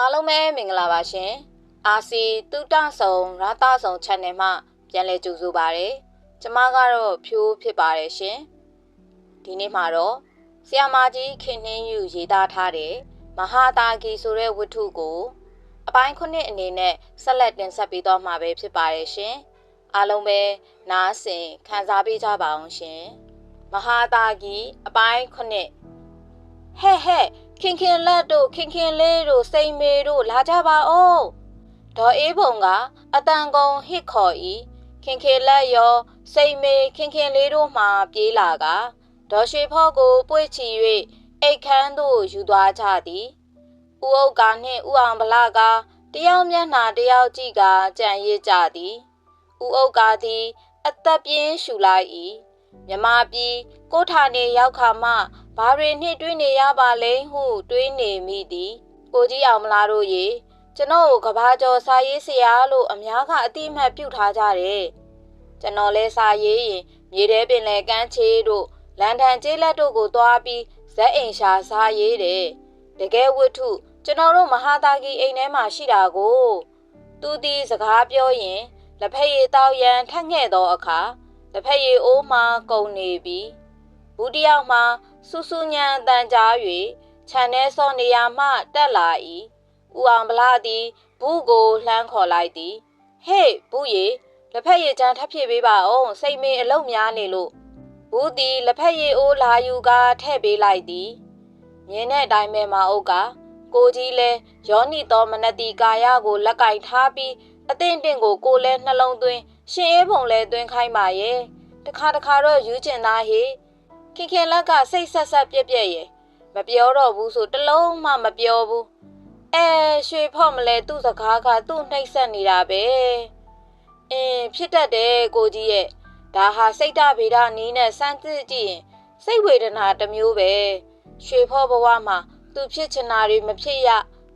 အားလုံးပဲမင်္ဂလာပါရှင်အာစီတုတဆုံရာသဆုံ channel မှပြန်လည်ကြိုဆိုပါရစေကျမကတော့ဖြိုးဖြစ်ပါတယ်ရှင်ဒီနေ့မှာတော့ဆီယာမာကြီးခင်နှင်းယူရေးသားထားတဲ့မဟာတာဂီဆိုတဲ့ဝတ္ထုကို အပိုင်းခုနှစ်အနေနဲ့ဆက်လက်တင်ဆက်ပေးတော့မှာပဲဖြစ်ပါတယ်ရှင်အားလုံးပဲနားဆင်ခံစားပေးကြပါအောင်ရှင်မဟာတာဂီအပိုင်းခုနှစ်ဟဲ့ဟဲ့ ခင်ခင်လက်တို့ခင်ခင်လေးတို့စိန်မေတို့လာကြပါဦးဒေါ်အေးဘုံကအတန်ကုန်ဟစ်ခေါ်ဤခင်ခင်လက်ရောစိန်မေခင်ခင်လေးတို့မှပြေးလာကဒေါ်ရွှေဖော့ကိုပွေ့ချီ၍အိတ်ခမ်းသို့ယူသွားကြသည်ဥအုပ်ကနှင့်ဥအောင်ဗလာကတယောက်မျက်နှာတယောက်ကြည့်ကကြံရစ်ကြသည်ဥအုပ်ကသည် အသက်ပြင်းရှူလိုက်၏မြမပြည်ကိုထာနေရောက်ခါမှ ဘာတွေနှင့်တွေးနေရပါလဲဟုတွေးနေမိသည်ကိုကြီးအောင်မလားတို့ရေကျွန်တော်ကိုကဘာကျော်စာရေးဆရာလို့အများကအတိအမှတ်ပြုထားကြတယ်ကျွန်တော်လဲစာရေးရင်မြေထဲပင်လယ်ကမ်းခြေတို့လန်ထန်ကျေးလက်တို့ကိုသွားပြီးဇက်အိမ်ရှာစာရေးတယ်တကယ်ဝတ္ထုကျွန်တော်တို့မဟာတာဂီအိမ်ထဲမှာရှိတာကိုသူဒီစကားပြောရင်လက်ဖက်ရည်တောက်ရန်ထက်ငဲ့သောအခါလက်ဖက်ရည်အိုးမှကုန်နေပြီ ဘူးတယောက်မှစူးစူးညံတန်ကြား၍ခြံထဲစောနေရာမှတက်လာ၏ဦးအောင်ဗလာသည်ဘူးကိုလှမ်းခေါ်လိုက်သည်ဟေ့ဘူးရေလက်ဖက်ရည်ချမ်းထပ်ဖြည့်ပေးပါအောင်စိတ်မင်းအလုတ်များနေလို့ဘူးသည်လက်ဖက်ရည်အိုးလာယူကားထည့်ပေးလိုက်သည်မြင်းတဲ့အတိုင်းပဲမအုပ်ကကိုကြီးလဲယောနီတော်မနတိကာယကိုလက်ကင်ထားပြီးအသင့်တင့်ကိုကိုလဲနှလုံးသွင်းရှင်အေးဖုံလဲသွင်းခိုင်းပါရဲ့တခါတခါတော့ယူကျင်သားဟေ ခင်ခင်လက်ကစိတ်ဆက်ဆက်ပြက်ပြက်ရဲ့မပြောတော့ဘူးဆိုတလုံးမှမပြောဘူးအဲရွှေဖော့မလဲသူ့စကားကသူ့နှိပ်ဆက်နေတာပဲအင်းဖြစ်တတ်တယ်ကိုကြီးရဲ့ဒါဟာစိတ်တဗေဒနီးနဲ့စမ်းစစ်ကြည့်ရင်စိတ်ဝေဒနာတစ်မျိုးပဲရွှေဖော့ဘဝမှာသူဖြစ်ချင်တာတွေမဖြစ်ရ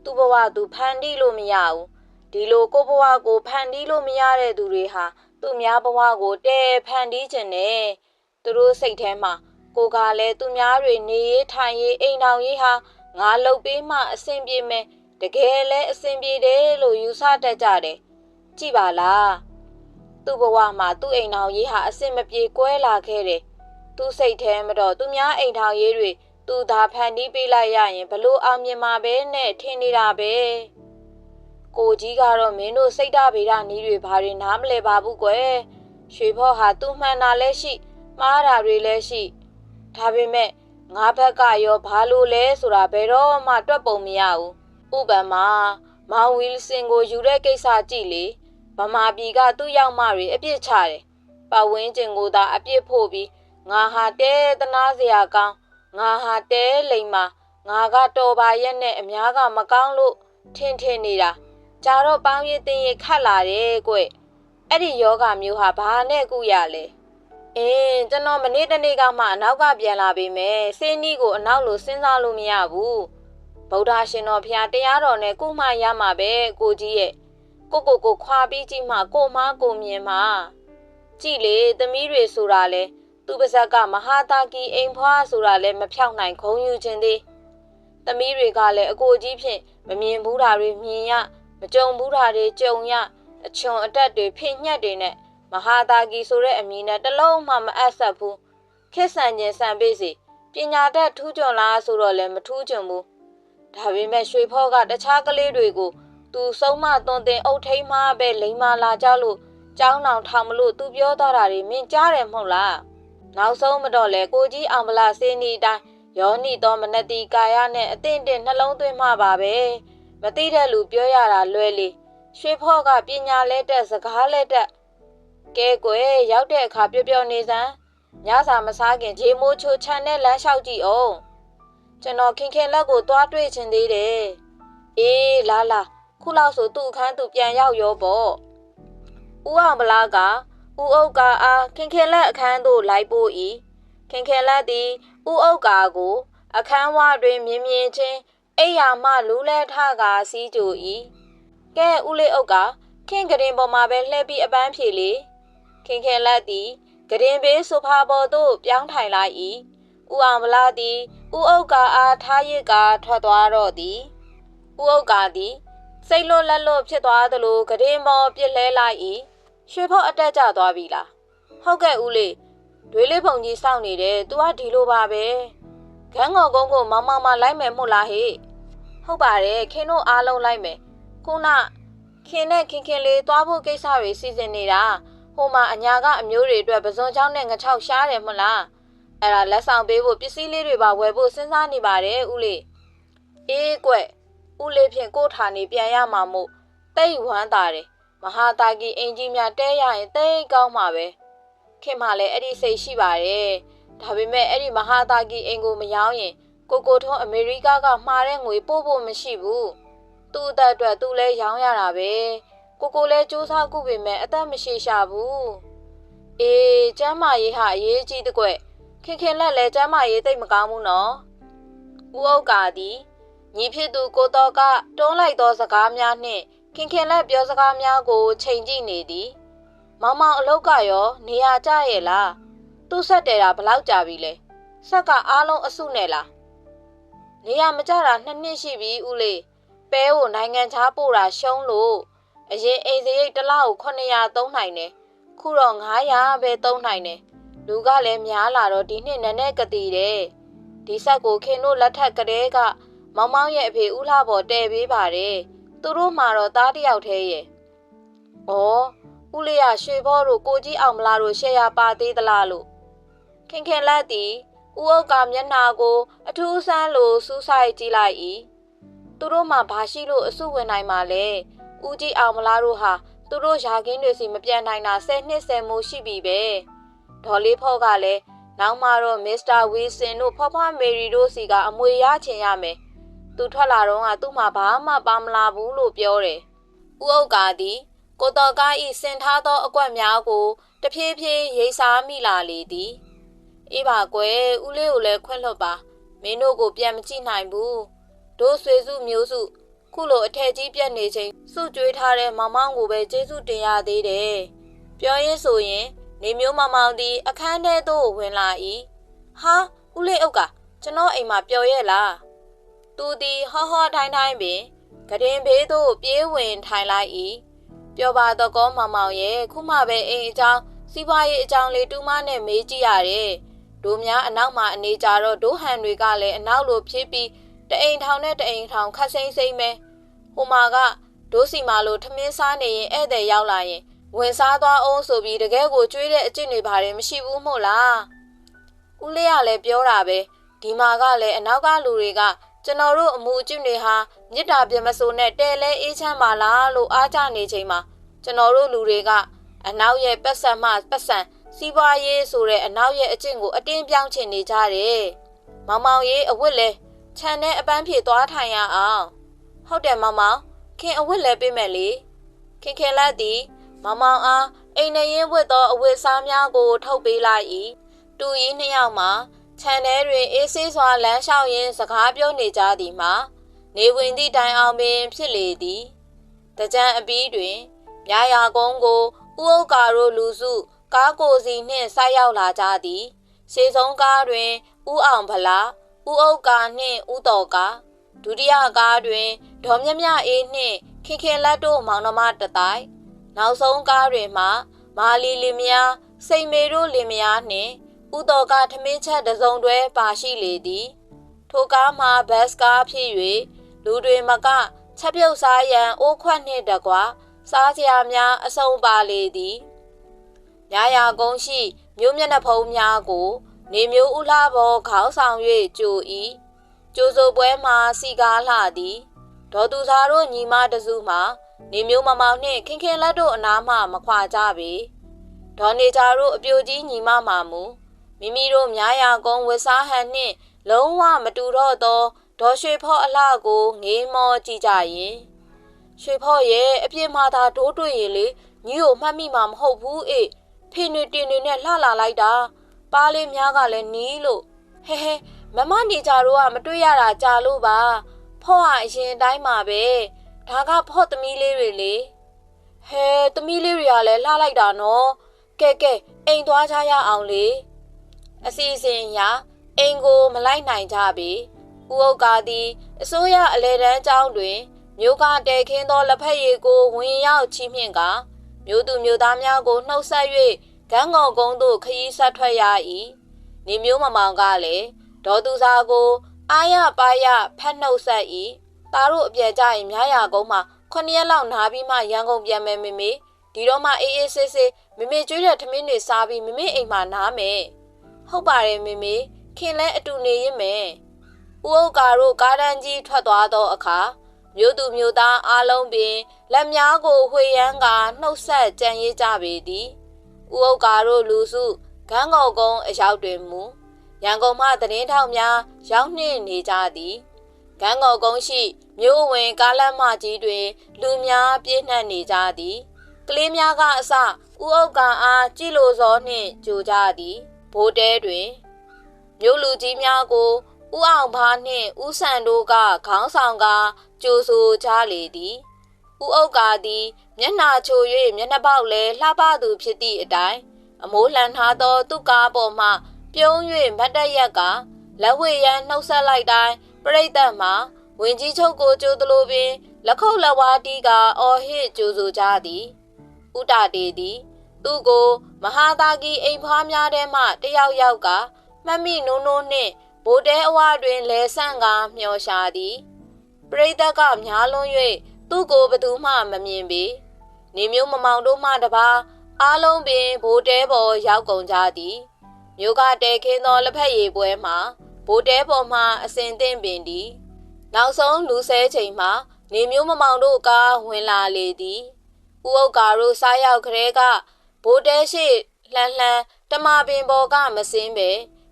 သူ့ဘဝသူဖန်တီးလို့မရဘူးဒီလိုကိုဘဝကိုဖန်တီးလို့မရတဲ့သူတွေဟာသူများဘဝကိုတဲဖန်တီးခြင်းနဲ့သူတို့စိတ်ထဲမှာ ကိုကလည်းသူများတွေနေရေးထိုင်ရေးအိမ်ထောင်ရေးဟာငါလှုပ်ပေးမှအဆင်ပြေမယ်တကယ်လဲအဆင်ပြေတယ်လို့ယူဆတတ်ကြတယ်ကြည်ပါလားသူ့ဘဝမှာသူ့အိမ်ထောင်ရေးဟာအဆင်မပြေကွဲလာခဲ့တယ်သူ့စိတ်ထဲမှာတော့သူများအိမ်ထောင်ရေးတွေသူသာဖန်တီးပေးလိုက်ရရင်ဘလို့အောင်မြင်မှာပဲနဲ့ထင်နေတာပဲကိုကြီးကတော့မင်းတို့စိတ်ဓာဗေဒနီးတွေဘာတွေနားမလဲပါဘူးကွယ်ရွှေဖော့ဟာသူ့မှန်တာလည်းရှိမှားတာတွေလည်းရှိ ဒါပေမဲ့ငါဘက်ကရောဘာလို့လဲဆိုတာဘယ်တော့မှတွက်ပုံမရဘူးဥပမာမောင်ဝီလစင်ကိုယူတဲ့ကိစ္စကြည့်လေဗမာပြည်ကသူ့ရောက်မတွေအပြစ်ချတယ်ပတ်ဝန်းကျင်ကိုသာအပြစ်ဖို့ပြီးငါဟာတဲတနာစရာကောင်းငါဟာတဲလိမ်မာငါကတော်ပါရဲ့နဲ့အများကမကောင်းလို့ထင်ထင်နေတာကြတော့ပေါင်းရည်တင်ရခတ်လာတယ်ကွအဲ့ဒီယောဂမျိုးဟာဘာနဲ့ကုရလဲ အင်းကျွန်တော်မနေ့တနေ့ကမှအနောက်ကပြန်လာပြီမယ်စင်းနီးကိုအနောက်လိုစဉ်းစားလို့မရဘူးဗုဒ္ဓရှင်တော်ဖျားတရားတော်နဲ့ကိုမှရမှာပဲကိုကြီးရဲ့ကိုကိုကိုခွာပြီးကြည့်မှကိုမကိုမြင်မှကြည့်လေသမီးတွေဆိုတာလဲသူပါဇက်ကမဟာတာကီအိမ်ဖွားဆိုတာလဲမဖြောက်နိုင်ခုံယူခြင်းသေးသမီးတွေကလည်းအကိုကြီးဖြင့်မမြင်ဘူးတာတွေမြင်ရမကြုံဘူးတာတွေကြုံရအချွန်အတက်တွေဖိညက်တွေနဲ့ မဟာတာကီဆိုတဲ့အမည်နဲ့တလုံးမှမအပ်ဆက်ဘူးခက်ဆန်ခြင်းဆန်ပေးစီပညာတတ်ထူးချွန်လားဆိုတော့လည်းမထူးချွန်ဘူးဒါပေမဲ့ရွှေဖောကတခြားကလေးတွေကိုသူဆုံးမသွန်သင်အုပ်ထိန်မှပဲလိမ္မာလာကြလို့ကြောင်းအောင်ထောင်မလို့သူပြောတော့တာတွေမင်းကြားတယ်မဟုတ်လားနောက်ဆုံးမတော့လေကိုကြီးအောင်မလားစေးနီတိုင်းယောနီတော်မနတိကာယနဲ့အသင့်တင်နှလုံးသွင်းမှပါပဲမသိတဲ့လူပြောရတာလွဲလေရွှေဖော့ကပညာလဲတက်စကားလဲတက် ကဲကွယ်ရောက်တဲ့အခါပျော်ပျော်နေစမ်းညစာမစားခင်ဂျေမိုးချိုချန်နဲ့လမ်းလျှောက်ကြည့်အောင်ကျွန်တော်ခင်ခင်လက်ကိုသွားတွေ့ချင်သေးတယ်အေးလာလာခုလောက်ဆိုသူ့အခန်းသူပြန်ရောက်ရောပေါ့ဦးအောင်ဗလားကဦးအုပ်ကအားခင်ခင်လက်အခန်းသို့လိုက်ပို့၏ခင်ခင်လက်သည်ဦးအုပ်ကာကို အခန်းဝတွင်မြင်မြင်ချင်းအိယာမှလူးလဲထကာစီးကြို၏ကဲဦးလေးအုပ်ကခင်ကရင်ပေါ်မှာပဲလှည့်ပြီးအပန်းဖြေလေ ခင်ခင်လက်သည်ဂရင်ဘေးဆိုဖာပေါ်သို့ပြောင်းထိုင်လိုက်၏ဥအောင်ဗလာသည်ဥအုပ်ကအားထားရစ်ကထွက်သွားတော့သည်ဥဥကာသည်စိတ်လွတ်လက်လွတ်ဖြစ်သွားသလိုကရင်မောပြစ်လဲလိုက်၏ရွှေဖောက်အတက်ကျသွားပြီလားဟုတ်ကဲ့ဦးလေးဒွေးလေးပုံကြီးစောင့်နေတယ်သူကဒီလိုပါပဲခန်းငေါ်ကုန်းကိုမောင်မောင်မလိုက်မယ်မို့လားဟေ့ဟုတ်ပါတယ်ခင်တို့အားလုံးလိုက်မယ်ခုနခင်နဲ့ခင်ခင်လေးသွားဖို့ကိစ္စတွေစီစဉ်နေတာ ဟိုမှာအညာကအမျိုးတွေအတွက်ပဇွန်ချောင်းနဲ့ငချောက်ရှားတယ်မဟုတ်လားအဲ့ဒါလက်ဆောင်ပေးဖို့ပစ္စည်းလေးတွေပါဝယ်ဖို့စဉ်းစားနေပါတယ်ဦးလေးအေးကွဦးလေးဖြင့်ကိုထာနေပြန်ရမှာမို့တိတ်ဝမ်းသာတယ်မဟာတာကီအင်ကြီးများတဲရရင်တိတ်ကောင်းမှာပဲခင်မလည်းအဲ့ဒီစိတ်ရှိပါတယ်ဒါပေမဲ့အဲ့ဒီမဟာတာကီအင်ကိုမရောင်းရင်ကိုကိုထုံးအမေရိကကမှားတဲ့ငွေပို့ဖို့မရှိဘူးသူ့အသက်အတွက်သူလည်းရောင်းရတာပဲ ကိုကိုလည်းစူးစမ်းကုပေမဲ့အသက်မရှိရှာဘူးအေးကျမ်းမာရေးဟာအရေးကြီးတဲ့ကွခင်ခင်လက်လည်းကျမ်းမာရေးသိမ့်မကောင်းဘူးနော်ဦးဥက္ကာသည်ညီဖြစ်သူကိုတော်ကတွန်းလိုက်သောစကားများနှင့်ခင်ခင်လက်ပြောစကားများကိုချိန်ကြည့်နေသည်မောင်မောင်အလုတ်ကရောနေရာကျရဲ့လားသူ့ဆက်တယ်တာဘလောက်ကြာပြီလဲဆက်ကအားလုံးအစုနဲ့လားနေရာမကျတာနှစ်နှစ်ရှိပြီဦးလေးပဲကိုနိုင်ငံခြားပို့တာရှုံးလို့ အရင်အိမ်စရိတ်တစ်လောက်900သုံးနိုင်တယ်ခုတော့900ပဲသုံးနိုင်တယ်လူကလည်းများလာတော့ဒီနှစ်နည်းနည်းကတိတယ်ဒီဆက်ကိုခင်တို့လက်ထက်ကလေးကမောင်မောင်ရဲ့အဖေဦးလှပေါ်တဲပေးပါတယ်သူတို့မှတော့သားတယောက်တည်းရဲ့ဩဦးလေးရရွှေဘောတို့ကိုကြီးအောင်မလားတို့ရှယ်ယာပါသေးသလားလို့ခင်ခင်လက်သည်ဦးအုပ်ကမျက်နှာကို အထူးဆန်းလိုစူးဆိုင်ကြည့်လိုက်၏သူတို့မှဘာရှိလို့အဆုဝင်နိုင်မှာလဲ ဦးကြီးအောင်မလားတို့ဟာသူတို့ယာကင်းတွေစီမပြန်နိုင်တာ10နှစ်10မိုးရှိပြီပဲဒေါ်လေးဖော့ကလည်းနောက်မှတော့မစ္စတာဝီဆင်တို့ဖွားဖွားမေရီတို့စီကအမွေရချင်ရမယ်သူထွက်လာတော့ကသူ့မှာဘာမှပါမလာဘူးလို့ပြောတယ်ဥအုပ်ကာသည်ကိုတော်ကားဤစင်ထားသောအကွက်များကိုတဖြည်းဖြည်းရိတ်စားမိလာလေသည်အေးပါကွယ်ဦးလေးကိုလည်းခွင့်လွှတ်ပါမင်းတို့ကိုပြန်မကြည့်နိုင်ဘူးတို့ဆွေစုမျိုးစု ခုလိုအထက်ကြီးပြက်နေချိန်စုကြွေးထားတဲ့မောင်မောင်ကိုပဲကျေးဇူးတင်ရသေးတယ်ပြောရင်းဆိုရင် နေမျိုးမောင်မောင်သည်အခန်းထဲသို့ဝင်လာ၏ဟာဦးလေးအုပ်ကကျွန်တော်အိမ်မှာပျော်ရဲ့လားသူသည်ဟောဟောထိုင်းထိုင်းပင်ကရင်ဘေးသို့ပြေးဝင်ထိုင်လိုက်၏ပြောပါတော့ကောမောင်မောင်ရဲ့ခုမှပဲအိမ်အကြောင်းစီးပွားရေးအကြောင်းလေးတူးမနဲ့မေးကြည့်ရတယ်တို့များအနောက်မှာအနေကြတော့ဒိုးဟန်တွေကလည်းအနောက်လိုဖြည့်ပြီး တအိမ်ထောင်နဲ့တအိမ်ထောင်ခတ်စိမ့်စိမ့်ပဲဟိုမှာကဒိုးစီမာလိုထမင်းစားနေရင်ဧည့်သည်ရောက်လာရင်ဝင်စားသွားအောင်ဆိုပြီးတကယ်ကိုကြွေးတဲ့အကျင့်တွေပါတယ်မရှိဘူးမို့လားဦးလေးကလည်းပြောတာပဲဒီမှာကလည်းအနောက်ကလူတွေကကျွန်တော်တို့အမှုအကျင့်တွေဟာမြစ်တာပြမစိုးနဲ့တဲလဲအေးချမ်းပါလားလို့အားကြနေချိန်မှာကျွန်တော်တို့လူတွေကအနောက်ရဲ့ပတ်စံမှပတ်စံစီးပွားရေးဆိုတဲ့အနောက်ရဲ့အကျင့်ကိုအတင်းပြောင်းချင်နေကြတယ်။မောင်မောင်ရေးအဝတ်လဲ ခြံနဲ့အပန်းဖြေသွားထိုင်ရအောင်။ဟုတ်တယ်မောင်မောင်ခင်အဝတ်လဲပေးမယ်လေ။ခင်ခင်လက်သည်မောင်မောင်အားအိမ်နေရင်ဝတ်သောအဝတ်စားများကို ထုတ်ပေးလိုက်၏။တူကြီးနှစ်ယောက်မှာခြံထဲတွင်အေးဆေးစွာလမ်းလျှောက်ရင်းစကားပြောနေကြသည်မှာနေဝင်သည့်တိုင်အောင်ပင်ဖြစ်လေသည်တကြံအပီးတွင်မြာယာကုန်းကိုဥဥကာတို့လူစုကားကိုစီနှင့်ဆိုက်ရောက်လာကြသည်ရှေဆုံးကားတွင်ဥအောင်ဖလား ဥဥကာနှင့်ဥတော်ကာဒုတိယကားတွင်ဒေါ်မြမြအေးနှင့်ခင်ခင်လက်တို့မောင်နှမတတိုင်နောက်ဆုံးကားတွင်မှမာလီလင်မယားစိတ်မေတို့လင်မယားနှင့်ဥတော်ကထမင်းချက်တစုံတွဲပါရှိလေသည်ထိုကားမှာဘတ်စကားဖြစ်၍လူတွေမကချက်ပြုတ်စားရန်အိုးခွက်နှင့်တကွာစားစရာများအစုံပါလေသည်မြာယာကုန်းရှိမြို့မျက်နှာဖုံးများကို နေမျိုးဥလှဘောခေါင်းဆောင်၍ကြို၏ကြိုဆိုပွဲမှာစီကားလှသည်ဒေါ်သူစားတို့ညီမတစုမှနေမျိုးမမောင်နှင့်ခင်ခင်လက်တို့အနားမှမခွာကြပေဒေါ်နေကြတို့အပြိုကြီးညီမမှမူမိမိတို့များရာကုန်းဝစားဟန်နှင့် လုံးဝမတူတော့သောဒေါ်ရွှေဖော့အလှကိုငေးမောကြည့်ကြရင်ရွှေဖော့ရဲ့အပြစ်မှာသာဒိုးတွေ့ရင်လေညီကိုမှတ်မိမှာမဟုတ်ဘူးအေးဖေနေတင်နေနဲ့လှလာလိုက်တာ ပါလေးများကလည်းနီးလို့ဟဲဟဲမမနေကြတော့ကမတွေ့ရတာကြာလို့ပါဖော့ကအရင်တိုင်းမှာပဲဒါကဖော့သမီးလေးတွေလေဟဲသမီးလေးတွေကလည်းလှလိုက်တာနော်ကဲကဲအိမ်သွားကြရအောင်လေအစီအစဉ်အရအိမ်ကိုမလိုက်နိုင်ကြပေဥဥကာသည်အစိုးရအလဲတန်းကျောင်းတွင်မြို့ကတဲခင်းသောလက်ဖက်ရည်ကိုဝင်ရောက်ချီးမြှင့်ကမြို့သူမြို့သားများကိုနှုတ်ဆက်၍ ဂန်းငေါ်ကုန်းသို့ခရီးဆက်ထွက်ရ၏နေမျိုးမမောင်ကလည်းဒေါ်သူစာကိုအာရပါရဖတ်နှုတ်ဆက်၏သားတို့အပြဲကြရင်များရကုန်းမှာခုနှစ်ရက်လောက်နားပြီးမှရန်ကုန်ပြန်မယ်မေမေဒီတော့မှအေးအေးဆေးဆေးမေမေကျွေးတဲ့ထမင်းတွေစားပြီးမေမေအိမ်မှာနားမယ်ဟုတ်ပါတယ်မေမေခင်လဲအတူနေရင်မယ်ဦးဥကာတို့ကားတန်းကြီးထွက်သွားသောအခါမြို့သူမြို့သားအားလုံးပင်လက်များကိုဝှေ့ရမ်းကနှုတ်ဆက်ကြံရစ်ကြပေသည် ဥဥကာတို့လူစုဂန်းကောက်ကုန်းအရောက်တွင်မူရန်ကုန်မှသတင်းထောက်များရောက်နှင့်နေကြသည်ဂန်းကောက်ကုန်းရှိမြို့ဝင်ကားလမ်းမကြီးတွင် လူများပြည့်နှက်နေကြသည်ကလေးများကအစဥဥကာအားကြည်လိုစောနှင့်ကြိုကြသည်ဘိုးတဲတွင်မြို့လူကြီးများကိုဦးအောင်ဖားနှင့်ဦးဆန်တို့ကခေါင်းဆောင်ကကြိုဆိုကြလေသည် ဦးအုပ်ကာသည်မျက်နှာချို၍မျက်နှာပေါက်လည်းလှပသူဖြစ်သည့်အတိုင်းအမိုးလှန်ထားသော သူ့ကားပေါ်မှပြုံး၍မတ်တက်ရက်ကလက်ဝဲရန်နှုတ်ဆက်လိုက်တိုင်းပြိတ္တမှာဝင်ကြီးချုပ်ကိုကြိုးသလိုပင်လက်ခုပ်လက်ဝါးတီးကအော်ဟစ်ကြိုဆိုကြသည်ဥတာတေသည် သူ့ကိုမဟာသာကီအိမ်ဖွားများထဲမှတယောက်ယောက်ကမှတ်မိနိုးနိုးနှင့်ဗိုလ်တဲအဝတွင်လဲဆန့်ကမျောရှာသည်ပရိသတ်ကများလွန်း၍ သူ့ကိုဘသူမှမမြင်ပေနေမျိုးမမောင်တို့မှတပါအားလုံးပင်ဗိုလ်တဲပေါ်ရောက်ကုန်ကြသည်မြို့ကတဲခင်းသောလက်ဖက်ရည်ပွဲမှာဗိုလ်တဲပေါ်မှအစင်သင့်ပင်သည်နောက်ဆုံးလူဆဲချိန်မှာနေမျိုးမမောင်တို့ကဝင်လာလေသည်ဥဥကာတို့စားရောက်ခရဲကဗိုလ်တဲရှိလှန်လှန်တမပင်ပေါ်ကမစင်းပဲ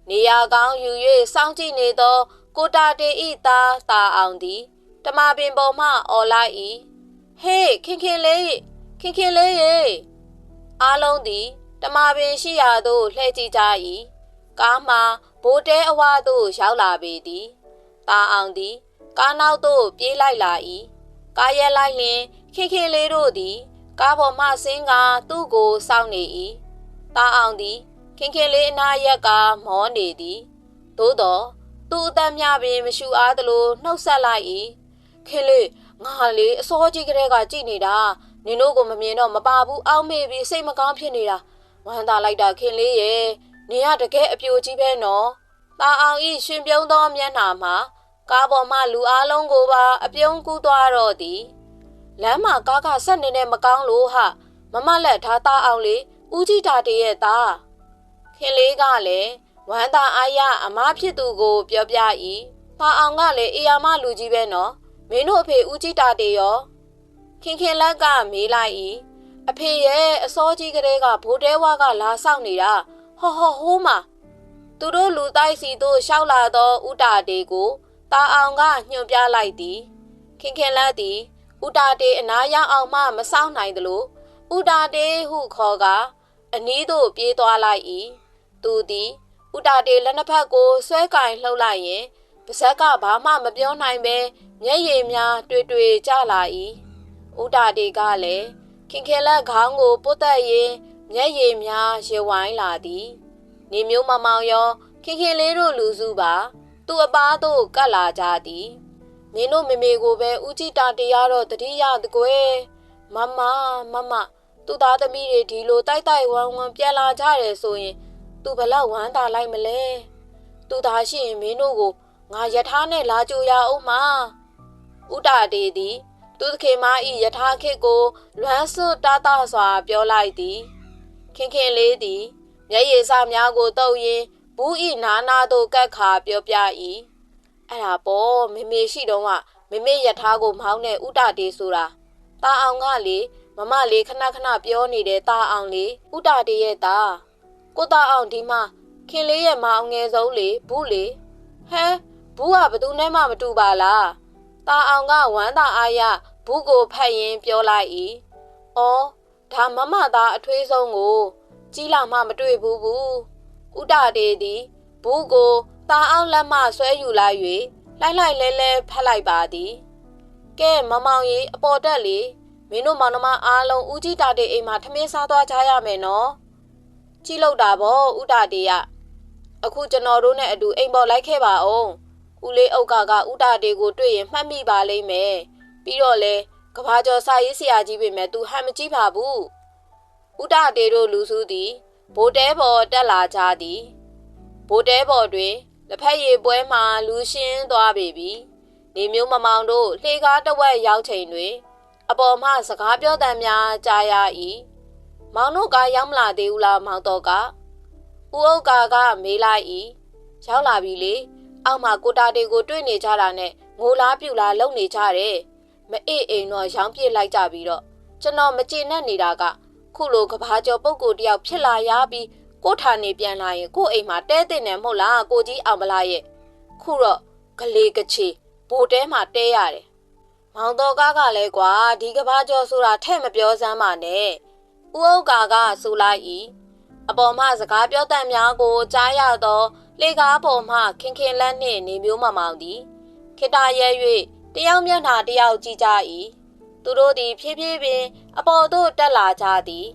နေရာကောင်းယူ၍စောင့်ကြည့်နေသောကိုတာတေဤသားတာအောင်သည် တမပင်ပေါ်မှအော်လိုက်၏ဟေးခင်ခင်လေးခင်ခင်လေးရေအားလုံးသည်တမပင်ရှိရာသို့လှည့်ကြည့်ကြ၏ကားမှဘိုးတဲအဝသို့ရောက်လာပေသည်တာအောင်သည်ကားနောက်သို့ပြေးလိုက်လာ၏ကားရဲလိုက်လျင်ခင်ခင်လေးတို့သည်ကားပေါ်မှဆင်းကာသူ့ကိုစောင့်နေ၏တာအောင်သည်ခင်ခင်လေးအနာရက်ကမောနေသည်သို့တော့သူ့အသက်မြပင်မရှူအားသလိုနှုတ်ဆက်လိုက်၏ ခင်လေးငါလေးအစောကြီးကလေးကကြည်နေတာနင်တို့ကိုမမြင်တော့မပါဘူးအောက်မေ့ပြီးစိတ်မကောင်းဖြစ်နေတာဝမ်းသာလိုက်တာခင်လေးရဲ့နင်ကတကယ်အပြိုကြီးပဲနော်ပါအောင်ဤရှင်ပြုံးသောမျက်နှာမှာကားပေါ်မှလူအလုံးကိုပါအပြုံးကူးသွားတော့သည်လမ်းမှာကားကဆက်နေတဲ့မကောင်းလို့ဟမမလက်ထားသားအောင်လေးဦးကြီးတာတရဲ့သားခင်လေးကလည်းဝမ်းသာအားရအမဖြစ်သူကို ပြောပြ၏ပါအောင်ကလည်းအေယာမလူကြီးပဲနော် မင်းတို့အဖေဦးကြီးတာတေရောခင်ခင်လက်ကမေးလိုက်၏။အဖေရဲ့အစောကြီးကလေးကဘိုးတဲဝါကလာဆောက်နေတာ။ဟောဟောဟိုးမှာသူတို့လူတိုက်စီတို့ရှောက်လာသောဥတာတေကိုတာအောင်ကညွှန်ပြလိုက်သည်။ခင်ခင်လက်သည်ဥတာတေအနာရောက်အောင်မှမဆောက်နိုင်သလိုဥတာတေဟုခေါ်ကအနီးသို့ပြေးသွားလိုက်၏သူသည်ဥတာတေလက်နှစ်ဖက်ကိုဆွဲကင်လှုပ်လိုက်ရင် ပါဇက်ကဘာမှမပြောနိုင်ပဲမျက်ရည်များတွေ့တွေ့ကျလာ၏ဥတာတေကလည်းခင်ခင်လက်ခေါင်းကိုပုတ်သက်ရင်မျက်ရည်များရေဝိုင်းလာသည်နေမျိုးမမောင်ရောခင်ခင်လေးတို့လူစုပါ သူ့အပားတို့ကတ်လာကြသည်မင်းတို့မေမေကိုပဲဦးကြည်တာတရားတော့တတိယတကွယ်မမမမသူ့သားသမီးတွေဒီလိုတိုက်တိုက်ဝမ်းဝမ်းပြန်လာကြတယ်ဆိုရင် သူဘလောက်ဝမ်းသာလိုက်မလဲသူသာရှိရင်မင်းတို့ကို ငါယထာနဲ့လာကြိုရအောင်မဥတာတေသည်သူသခင်မဤယထာခေကိုလွမ်းစွတ်တားတာစွာပြောလိုက်သည်ခင်ခင်လေးသည်မျက်ရည်စများကိုတုပ်ရင်းဘူးဤနာနာတို့ကတ်ခါပြောပြ၏အဲ့ဒါပေါ့မေမေရှိတော့ကမေမေယထာကိုမောင်းတဲ့ဥတာတေဆိုတာတာအောင်ကလေမမလေးခဏခဏပြောနေတဲ့တာအောင်လေဥတာတေရဲ့တာကိုသားအောင်ဒီမှာခင်လေးရဲ့မအောင်ငယ်ဆုံးလေဘူးလေဟဲ ဘူးကဘသူနဲ့မှမတူပါလားတာအောင်ကဝမ်းသာအားရဘူးကိုဖတ်ရင်ပြောလိုက်၏အော်ဒါမမသားအထွေးဆုံးကို ကြီးလာမှမတွေ့ဘူးဘူးဥတာတေသည်ဘူးကိုတာအောင်လက်မှဆွဲယူလိုက်၍လိုက်လိုက်လဲလဲဖတ်လိုက်ပါသည်ကဲမမောင်ကြီးအပေါ်တက်လေမင်းတို့မောင်နှမအားလုံးဦးကြီးတာတေအိမ်မှာထမင်းစားသွားကြရမယ်နော်ကြည့်လို့တာပေါ့ဥတာတေရအခုကျွန်တော်တို့နဲ့အတူအိမ်ပေါ်လိုက်ခဲ့ပါအောင် ဦးလေးအုတ်ကကဥတာတေကိုတွေ့ရင်မှတ်မိပါလိမ့်မယ်ပြီးတော့လေကဘာကျော်စာရေးဆရာကြီးပေမဲ့ तू ဟန်မကြည့်ပါဘူးဥဒတေတို့လူစုသည်ဗိုလ်တဲပေါ်တက်လာကြသည်ဗိုလ်တဲပေါ်တွင်လက်ဖက်ရည်ပွဲမှလူရှင်းသွားပေပြီနေမျိုးမမောင်တို့လှေကားတစ်ဝက်ရောက်ချိန်တွင်အပေါ်မှစကားပြောတမ်းများကြားရ၏မောင်တို့ကရောက်မလာသေးဘူးလားမောင်တော့ကဥအုပ်ကာကမေးလိုက်၏ရောက်လာပြီလေ အောက်မှာကိုတာတေကိုတွေ့နေကြတာနဲ့ငိုလားပြူလားလုံနေကြတယ်မအေးအိမ်တော့ရောင်းပြစ်လိုက်ကြပြီးတော့ကျွန်တော်မကျေနပ်နေတာကခုလိုကဘာကျော်ပုတ်ကိုတယောက်ဖြစ်လာရပြီးကိုထာနေပြန်လာရင်ကိုအိမ်မှာတဲတဲ့နေမဟုတ်လားကိုကြီးအောင်မလားရဲ့ခုတော့ကလေးကချီဘိုတဲမှာတဲရတယ်မောင်တော်ကားကလည်းကွာဒီကဘာကျော်ဆိုတာထဲ့မပြောစမ်းပါနဲ့ဥအုပ်ကာကဆိုလိုက်၏အပေါ်မှစကားပြောတတ်များကိုကြားရသော လေကားပေါ်မှခင်ခင်လက်နှင့်နေမျိုးမမောင်သည်ခိတရဲ၍တယောက်မျက်နှာတယောက်ကြည့်ကြ၏သူတို့သည်ဖြည်းဖြည်းပင်အပေါ်သို့တက်လာကြသည်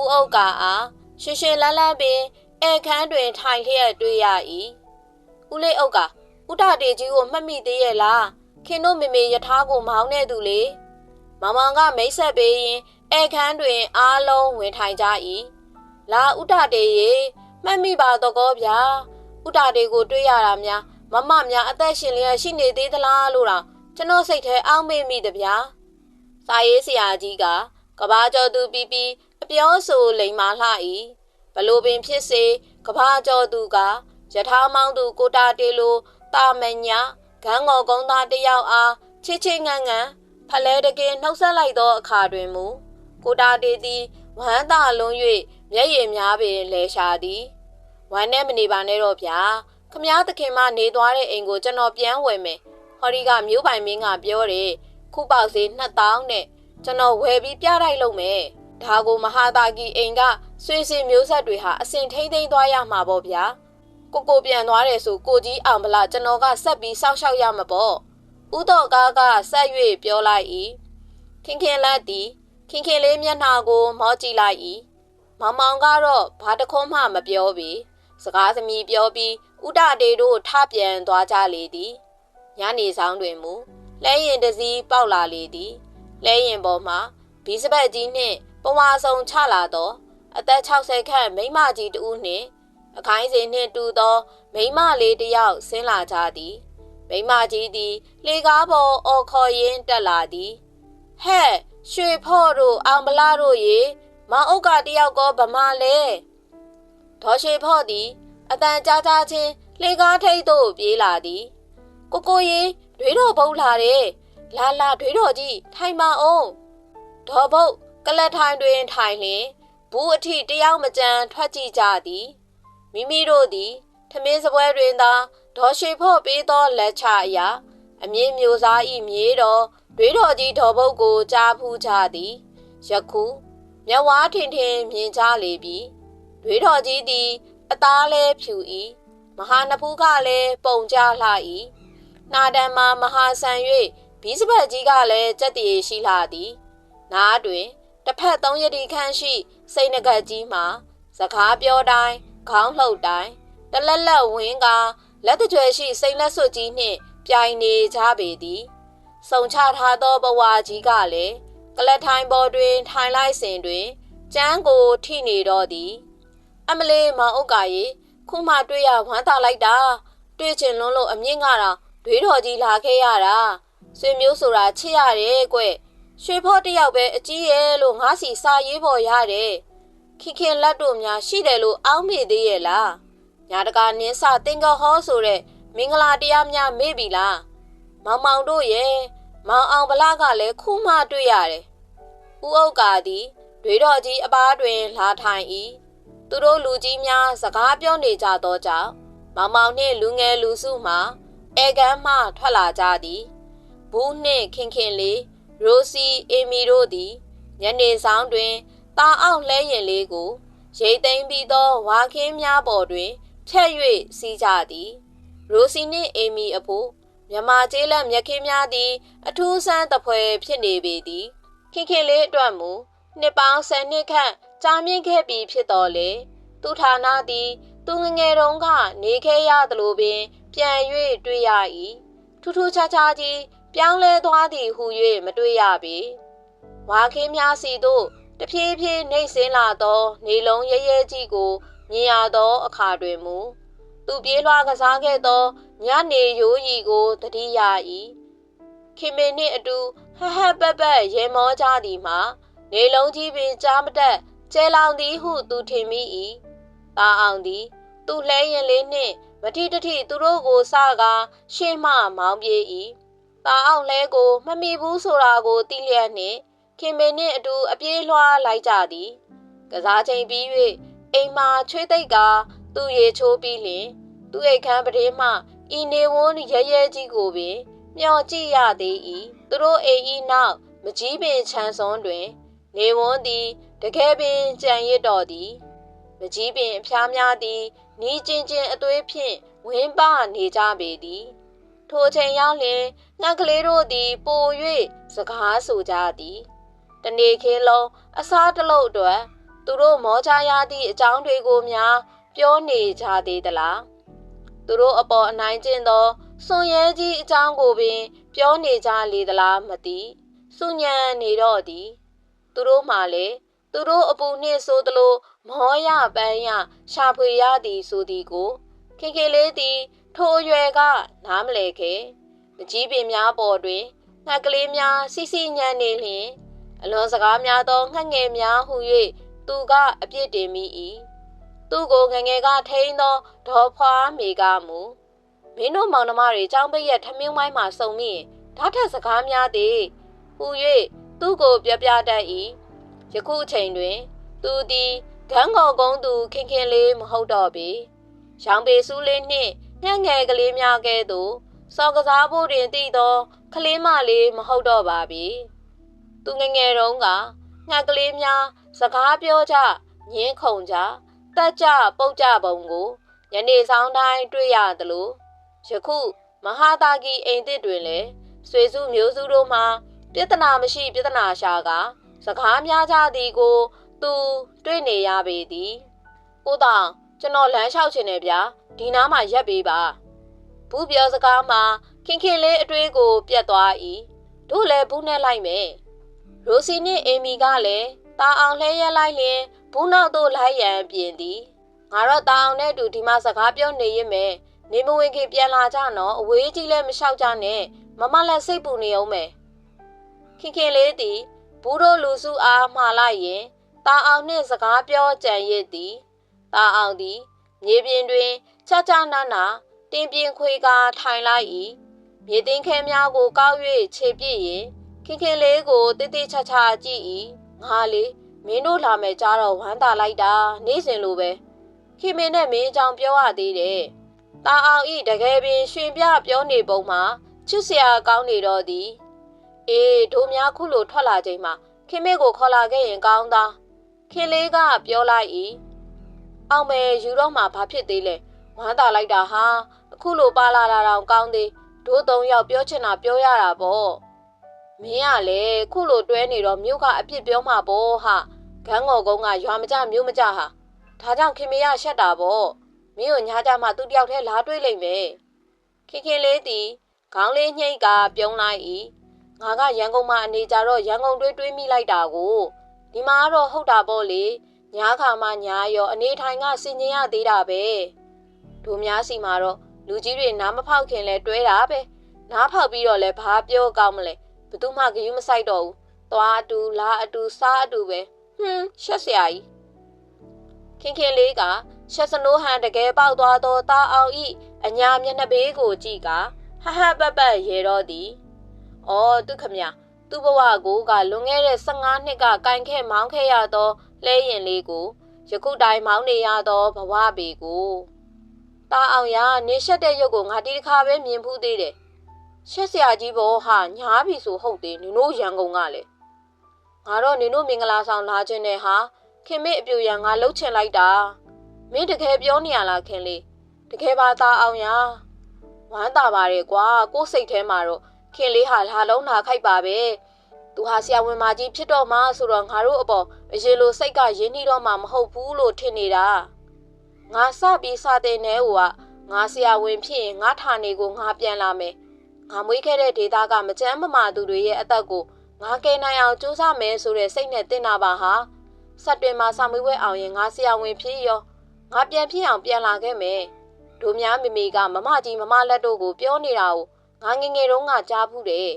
ဥအုပ်ကအားရှင်းရှင်းလန်းလန်းပင်ဧခန်းတွင်ထိုင်လျက်တွေ့ရ၏ဦးလေးအုပ်ကဥဒတေကြီးကိုမှတ်မိသေးရဲ့လားခင်တို့မေမေယထာကိုမောင်းနေသူလေမမောင်ကမိတ်ဆက်ပေးရင်ဧခန်းတွင်အားလုံးဝင်ထိုင်ကြ၏လာဥဒတေရေမှတ်မိပါတော့ကောဗျာ ဥဒတေကိုတွေ့ရတာများမမများအသက်ရှင်လျက်ရှိနေသေးသလားလို့တော့ကျွန်တော်စိတ်ထဲအောက်မေ့မိတယ်ဗျာစာရေးဆရာကြီးကကဘာကျော်သူပြီးပြီးအပြောဆိုလိမ်မာလှ၏ဘလို့ပင်ဖြစ်စေကဘာကျော်သူကယထာမောင်းသူကိုတာတေလိုတာမညာဂန်းငေါ်ကုန်းသားတယောက်အားချစ်ချင်းငန်းငန်းဖလဲတကယ်နှုတ်ဆက်လိုက်သောအခါတွင်မူကိုတာတေသည်ဝမ်းသာလုံး၍မျက်ရည်များပင်လဲရှာသည် ဝမ်းနဲ့မနေပါနဲ့တော့ဗျာခမားသခင်မနေသွားတဲ့အိမ်ကိုကျွန်တော်ပြန်ဝယ်မယ်ဟော်ဒီကမျိုးပိုင်မင်းကပြောတယ်ခုပေါက်စေ2000နဲ့ကျွန်တော်ဝယ်ပြီးပြလိုက်လို့မယ်ဒါကိုမဟာတာကီအိမ်ကဆွေစီမျိုးဆက်တွေဟာအစင်ထိမ့်သိမ်းသွားရမှာပေါ့ဗျာကိုကိုပြန်သွားတယ်ဆိုကိုကြီးအောင်မလားကျွန်တော်ကဆက်ပြီးစောက်ရှောက်ရမှာပေါ့ဥတော်ကားကဆက်၍ပြောလိုက်၏ခင်ခင်လက်သည်ခင်ခင်လေးမျက်နှာကို မောကြည့်လိုက်၏မောင်မောင်ကတော့ဘာတခုံးမှမပြောပေ စကားသမီးပြောပြီးဥဒတေတို့ထပြန်သွားကြလေသည်ညနေဆောင်တွင်မူလဲရင်တစည်းပေါက်လာလေသည်လဲရင်ပေါ်မှာဘီစပတ်ကြီးနှင့်ပဝါဆောင်ချလာသော အသက်60ခန့်မိမကြီးတဦးနှင့်အခိုင်းစင်နှင့်တူသော မိမလေးတယောက်ဆင်းလာကြသည်မိမကြီးသည်လေကားပေါ်အော်ခေါ်ရင်းတက်လာသည်ဟဲ့ရွှေဖော့တို့အောင်ပလာတို့ရေမောင်အုပ်ကတယောက်ကောဗမာလဲ ဒေါ်ရွှေဖော့သည်အတန်ကြားကြားချင်းလေကားထိတ်သို့ပြေးလာသည်ကိုကိုရေတွေးတော်ဘုတ်လာတယ်လာလာတွေးတော်ကြီးထိုင်ပါအောင်ဒေါ်ဘုတ်ကလတ်ထိုင်တွင်ထိုင်လျင်ဘူးအထိတယောက်မကြမ်းထွက်ကြည့်ကြသည်မိမိတို့သည်ထမင်းစပွဲတွင်သာဒေါ်ရွှေဖို့ပေးသောလက်ချအရာအမြင့်မျိုးစားဤမြေတော်တွေးတော်ကြီးဒေါ်ဘုတ်ကိုကြားဖူးကြသည်ယခုမြဝါထင်ထင်မြင်ကြလေပြီ တွေးတော်ကြီးသည် အသားလဲဖြူ၏မဟာနဖူးကလည်းပုံကြလှ၏နာဒံမှာမဟာဆန်၍ဘီးစပတ်ကြီးကလည်းကြက်တည်ရှိလှသည်နားတွင်တစ်ဖက်သုံးရည်ခန့်ရှိ စိတ်ငကတ်ကြီးမှာစကားပြောတိုင်းခေါင်းလှုပ်တိုင်းတလက်လက်ဝင်းကလက်တကြွယ်ရှိစိတ်လက်စွပ်ကြီးနှင့်ပြိုင်နေကြပေသည်စုံချထားသောဘဝကြီးကလည်းကလထိုင်ပေါ်တွင် ထိုင်လိုက်စဉ်တွင်ကျန်းကိုထိနေတော့သည် အမလေးမောင်ဥက္ကာရေခုမှတွေ့ရဝမ်းသာလိုက်တာတွေ့ချင်လွန်းလို့အမြင့်ကတော့တွေးတော်ကြီးလာခဲ့ရတာဆွေမျိုးဆိုတာချစ်ရတယ်ကွရွှေဖော့တယောက်ပဲအကြီးရဲ့လို့ငါစီစာရေးပေါ်ရတယ်ခင်ခင်လက်တို့များရှိတယ်လို့အောင်းမေသေးရဲ့လားညာတကာနင်းစတင်ကဟောဆိုတဲ့မင်္ဂလာတရားများမေ့ပြီလားမောင်မောင်တို့ရဲ့မောင်အောင်ဗလာကလည်းခုမှတွေ့ရတယ်ဥအုပ်ကာသည်တွေတော်ကြီးအပားတွင်လာထိုင်၏ သူတို့လူကြီးများစကားပြောနေကြသောကြောင့်မောင်မောင်နှင့်လူငယ်လူစုမှအဲကန်းမှထွက်လာကြသည်ဘူးနှင့်ခင်ခင်လေးရိုစီအေမီတို့သည်ညနေဆောင်တွင်တာအောင်လှဲရင်လေးကိုရိတ်သိမ်းပြီးသောဝါခင်းများပေါ်တွင်ဖြတ်၍စီးကြသည်ရိုစီနှင့်အေမီအဖို့မြမကျေးလက်မြက်ခင်းများသည် အထူးဆန်းတပွဲဖြစ်နေပေသည်ခင်ခင်လေးအတွက်မူနှစ်ပေါင်း10နှစ်ခန့် ကြာမြင့်ခဲ့ပြီဖြစ်တော်လေသူဌာနသည် သူငငယ်တုန်းကနေခဲ့ရသလိုပင် ပြန်၍တွေ့ရ၏ထူးထူးခြားခြားကြီးပြောင်းလဲသွားသည်ဟု၍မတွေ့ရပေဝါခင်းများစီတို့တဖြည်းဖြည်းနှိမ့်ဆင်းလာသော နေလုံးရဲရဲကြီးကို မြင်ရသောအခါတွင်မူသူပြေးလွှားကစားခဲ့သောညနေရိုးရီကိုတတိယ၏ခင်မင်းနှင့်အတူဟဟပပရေမောကြသည်မှာနေလုံးကြီးပင်ကြားမတက် ကျဲလောင်သည်ဟုသူထင်မိ၏တာအောင်သည် သူလှဲရင်လေးနှင့်မတိတတိသူတို့ကိုစကားရှေ့မှမောင်းပြေး၏တာအောင်လဲကိုမမိဘူးဆိုတာကိုသိလျက်နှင့်ခင်မင်းနှင့်အတူအပြေးလွှားလိုက်ကြသည် ကစားချိန်ပြီး၍အိမ်မှာချွေးသိက်ကသူရေချိုးပြီးလျင် သူ့အိတ်ခမ်းပတင်းမှဤနေဝန်းရဲရဲကြီးကိုပင်မျောကြည့်ရသေး၏သူတို့အိမ်ဤနောက်မကြီးပင်ခြံစွန်းတွင် နေဝန်းသည် တကယ်ပင်ကြံရစ်တော်သည်မကြီးပင်အဖျားများသည်နီးကျင်ကျင်အသွေးဖြင့်ဝင်းပနေကြပေသည်ထိုချိန်ရောက်လျင်ငှက်ကလေးတို့သည်ပို၍စကားဆိုကြသည်တနေ့ခင်းလုံးအစားတလုံးအတွက်သူတို့မောချရသည့်အကြောင်းတွေကိုများပြောနေကြသေးသလားသူတို့အပေါ်အနိုင်ကျင့်သောစွန်ရဲကြီးအကြောင်းကိုပင် ပြောနေကြလေသလားမသိစွညံနေတော့သည် သူတို့မှလည်း သူတို့အပူနှင့်ဆိုသလိုမောရပန်းရရှာဖွေရသည်ဆိုသည်ကိုခင်ခင်လေးသည် ထိုအရွယ်ကနားမလဲခဲ့မကြီးပင်များပေါ်တွင်ငှက်ကလေးများစီစီညံနေလျင်အလွန်စကားများသောငှက်ငယ်များဟု၍သူကအပြစ်တင်မိ၏သူကိုငငယ်ကထိန်းသောဒေါ်ဖွားမိကမူမင်းတို့မောင်နှမတွေကြောင်းပိတ်ရထမင်းဝိုင်းမှာစုံမိရင်ဓာတ်ထက်စကားများသည်ဟူ၍သူ့ကိုပြပြတတ်၏ ယခုအချိန်တွင် သူသည်ဂန်းကော်ကုန်းသူခင်ခင်လေးမဟုတ်တော့ပေရောင်ပေစူးလေးနှင့်ညံ့ငယ်ကလေးများကဲ့သို့စော်ကစားဖို့တွင်တည်သောကလေးမလေးမဟုတ်တော့ပါပြီသူငငယ်တုန်းကငှက်ကလေးများစကားပြောကြညင်းခုန်ကြတက်ကြပုတ်ကြပုံကိုညနေဆောင်တိုင်းတွေ့ရသလိုယခုမဟာတာကီအိမ်သစ်တွင်လည်းဆွေစုမျိုးစုတို့မှာပြဿနာမရှိပြဿနာရှာက စကားများကြသည်ကို သူတွေ့နေရပေသည်ကိုတောင်ကျွန်တော်လမ်းလျှောက်ချင်တယ်ဗျာဒီနားမှာရက်ပေးပါဘူးပြောစကားမှာခင်ခင်လေးအတွေးကို ပြတ်သွား၏တို့လည်းဘူးနဲ့လိုက်မယ်ရိုစီနှင့်အေမီကလည်းတာအောင်လှဲရက်လိုက်လျင်ဘူးနောက်သို့လိုက်ရန်ပြင်သည်ငါတော့တာအောင်နဲ့အတူဒီမှာစကားပြောနေရမယ်နေမဝင်ခင်ပြန်လာကြနော်အဝေးကြီးလည်းမလျှောက်ကြနဲ့မမလည်းစိတ်ပူနေအောင်မယ်ခင်ခင်လေးသည် ဘူးတို့လူစုအားမှားလိုက်ရင်တာအောင်နှင့်စကားပြောကြံရစ်သည်တာအောင်သည်မြေပြင်တွင်ချာချာနာနာတင်ပြင်းခွေကာထိုင်လိုက်၏မြေသိမ်းခဲများကိုကောက်၍ခြေပြစ်ရင်ခင်ခင်လေးကိုတိတိချာချာကြည့်၏ငါလေမင်းတို့လာမယ်ကြားတော့ဝမ်းသာလိုက်တာနေစဉ်လိုပဲခင်မင်းနဲ့မင်းအကြောင်းပြောရသေးတယ်တာအောင်ဤတကယ်ပင် ရှင်ပြပြောနေပုံမှာချစ်စရာကောင်းနေတော့သည် အေးတို့များခုလိုထွက်လာချိန်မှာခင်မေကိုခေါ်လာခဲ့ရင်ကောင်းသားခင်လေးကပြောလိုက်၏အောင်မယ်ယူတော့မှဘာဖြစ်သေးလဲဝမ်းသာလိုက်တာဟာအခုလိုပါလာတာတော့ကောင်းသေးတို့သုံးယောက်ပြောချင်တာပြောရတာပေါ့မင်းကလည်းခုလိုတွဲနေတော့မြို့ကအပြစ်ပြောမှာပေါ့ဟာဂန်းငေါ်ကုန်းကရွာမကြမြို့မကြဟာဒါကြောင့်ခင်မေရရှက်တာပေါ့မင်းကိုညားကြမှာသူတယောက်တည်းလာတွေးလိမ့်မယ်ခင်ခင်လေးသည်ခေါင်းလေးညှိတ်ကပြုံးလိုက်၏ ငါကရန်ကုန်မှာအနေကြတော့ရန်ကုန်တွေးတွေးမိလိုက်တာကိုဒီမှာတော့ဟုတ်တာပေါ့လေညားခါမှညားရောအနေထိုင်ကစင်ကျင်ရသေးတာပဲတို့များစီမှာတော့လူကြီးတွေနားမဖောက်ခင်လဲတွဲတာပဲနားဖောက်ပြီးတော့လဲဘာပြောကောင်းမလဲဘသူမှဂယုမဆိုင်တော့ဘူးသွားအတူလာအတူစားအတူပဲဟွန်းရှက်စရာကြီးခင်ခင်လေးကရှက်စနိုးဟန်တကယ်ပေါက်သွားသောတာအောင်ဤအညာမျက်နှာဘေးကိုကြည့်ကဟဟပပရေတော့သည်။ အော်သူခမသူ့ဘဝကိုကလွန်ခဲ့တဲ့15နှစ်ကကင်ခဲ့မောင်းခဲ့ရသောလဲရင်လေးကိုယခုတိုင်မောင်းနေရသောဘဝပေကိုတာအောင်ရနေရှက်တဲ့ရုပ်ကိုငါဒီတစ်ခါပဲမြင်ဖူးသေးတယ်။ရှက်စရာကြီးဘောဟာညားပြီဆိုဟုတ်တယ်နင်တို့ရန်ကုန်ကလည်းငါတော့နင်တို့မင်္ဂလာဆောင်လာခြင်းနဲ့ဟာခင်မေအပြူရန်ငါလှုပ်ချင်လိုက်တာမင်းတကယ်ပြောနေရလားခင်လေးတကယ်ပါသားအောင်ရဝမ်းသာပါတယ်ကွာကိုယ်စိတ်ထဲမှာတော့ ခင်လေးဟာလာလုံးနာခိုက်ပါပဲသူဟာဆရာဝန်မကြီးဖြစ်တော့မှဆိုတော့ငါတို့အပေါ်အရင်လိုစိတ်ကရင်းနှီးတော့မှမဟုတ်ဘူးလို့ထင်နေတာငါစပြီးစတဲ့နဲဟိုကငါဆရာဝန်ဖြစ်ရင်ငါဌာနေကိုငါပြန်လာမယ်ငငါမွေးခဲ့တဲ့ဒေတာကမကြမ်းမမာသူတွေရဲ့အသက်ကိုငါကယ်နိုင်အောင်စူးစမ်းမယ်ဆိုတဲ့စိတ်နဲ့တင်တာပါဟာဆက်တွင်မှာစာမွေးပွဲအောင်ရင်ငါဆရာဝန်ဖြစ်ရောငါပြန်ဖြစ်အောင်ပြန်လာခဲ့မယ်ဒိုများမိမိကမမကြီးမမလက်တို့ကိုပြောနေတာကို ငါငငယ်တုန်းကကြားဘူးတယ်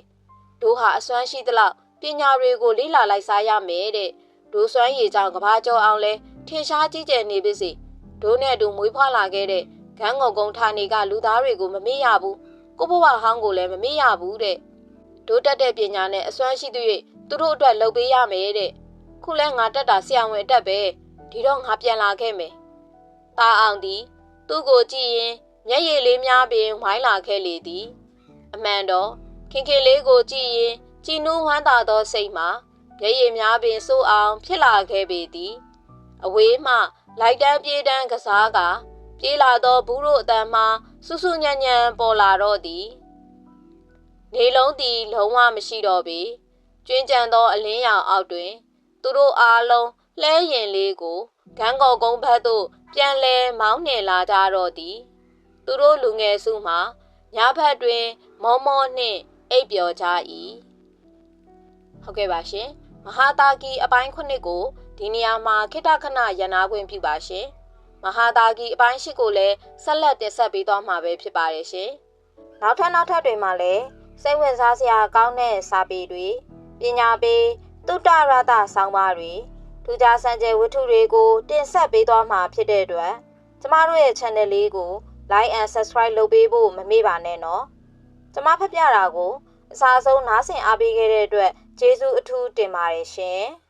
ဒိုဟာအစွမ်းရှိသလောက်ပညာတွေကိုလေ့လာလိုက်စားရမယ်တဲ့ဒိုစွမ်းရည်ကြောင့်ကဘာကျော်အောင်လဲထင်ရှားကြီးကျယ်နေပါစေဒိုနဲ့အတူမွေးဖွားလာခဲ့တဲ့ဂန်းငုံကုန်းဌာနေကလူသားတွေကိုမမေ့ရဘူးကိုဘဝဟောင်းကိုလည်းမမေ့ရဘူးတဲ့ဒိုတက်တဲ့ပညာနဲ့အစွမ်းရှိသူ၍သူတို့အတွက်လုပ်ပေးရမယ်တဲ့ခုလဲငါတက်တာဆရာဝန်အတက်ပဲဒီတော့ငါပြန်လာခဲ့မယ်တာအောင်သည်သူ့ကိုကြည့်ရင်မျက်ရည်လေးများပင်ဝိုင်းလာခဲ့လေသည် အမှန်တော့ခင်ခင်လေးကိုကြည့်ရင်ကြည်နူးဝမ်းသာသောစိတ်မှာမျက်ရည်များပင်စိုးအောင် ဖြစ်လာခဲ့ပေသည်အဝေးမှ လိုက်တန်းပြေးတန်းကစားက ပြေးလာသောဘူးတို့အတန်းမှဆူဆူညံ့ညံ့ပေါ်လာတော့သည်နေလုံးသည်လုံးဝမရှိတော့ပေကျွင်းကြံသောအလင်းရောင်အောက်တွင် သူတို့အားလုံးလှဲရင်လေးကိုဂန်းကော်ကုန်းဘက်သို့ပြန်လဲမောင်းနှင်လာကြတော့သည် သူတို့လူငယ်စုမှ ညဘက်တွင် မောမောနှင့် အိပ်ပျော်ကြ၏ဟုတ်ကဲ့ပါရှင်မဟာတာကီအပိုင်းခုနှစ်ကိုဒီနေရာမှာခိတခဏရန်နာခွင့်ပြုပါရှင်မဟာတာကီအပိုင်းရှိကိုလည်းဆက်လက်တင်ဆက်ပေးသွားမှာပဲဖြစ်ပါတယ်ရှင်နောက်ထပ်နောက်ထပ်တွေမှာလည်းစိတ်ဝင်စားစရာကောင်းတဲ့စာပေတွေပညာပေးတုတ္တရတဆောင်းပါးတွေထူးခြားစံကြယ်ဝတ္ထုတွေကိုတင်ဆက်ပေးသွားမှာဖြစ်တဲ့အတွက်ကျမတို့ရဲ့ channel လေးကို like and subscribe လုပ်ပေးဖို့မမေ့ပါနဲ့နော်ကျမဖတ်ပြတာကိုအစားဆုံးနားဆင်အားပေးခဲ့တဲ့အတွက်ကျေးဇူးအထူးတင်ပါတယ်ရှင်။